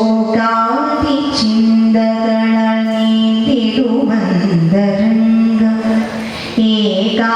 ಶೋಕಾಂತಿ ಚಿಂದಗಳ ನೀತಿರು ಬಂದರಂಗ ಏಕಾ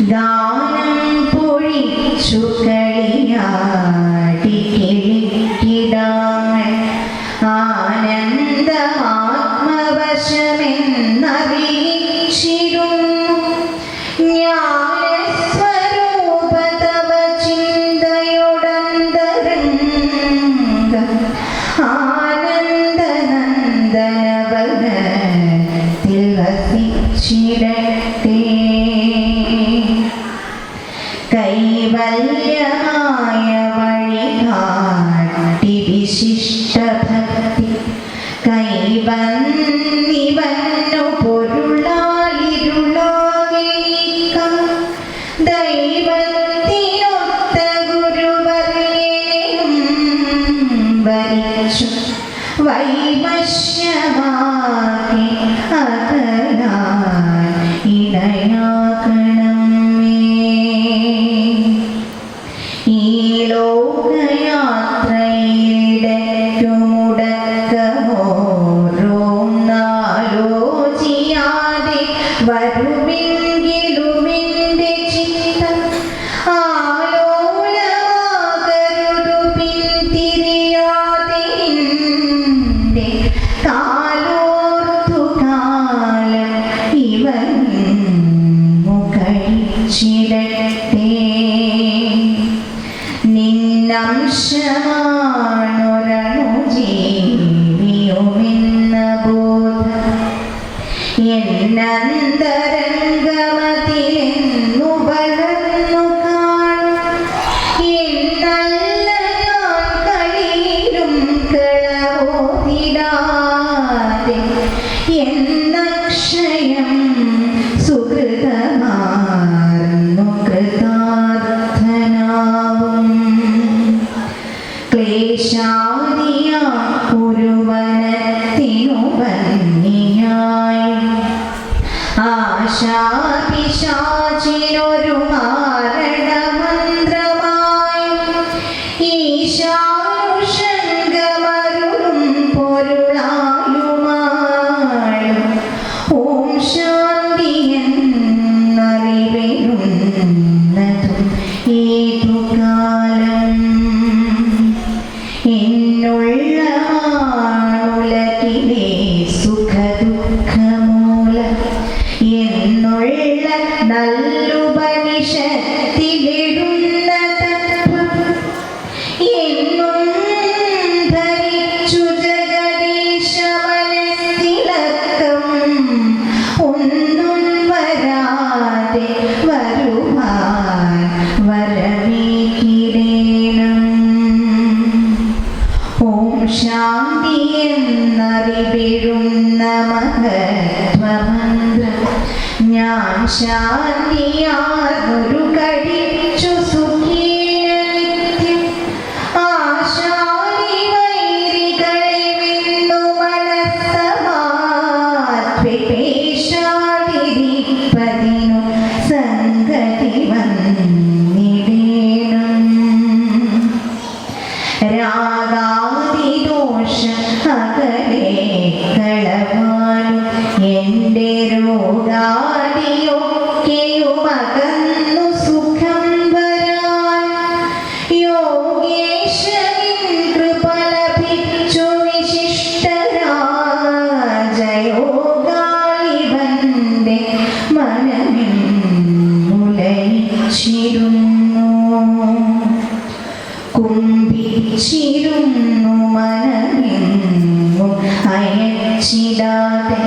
ദാനം പൊഴിച്ചു കളിയാ നന്ദരംഗമതിലെ തൊഴില നല്ല ശാന്തി കുമ്പിച്ചിരുന്നു മനമെങ്ങും അയച്ചിടാതെ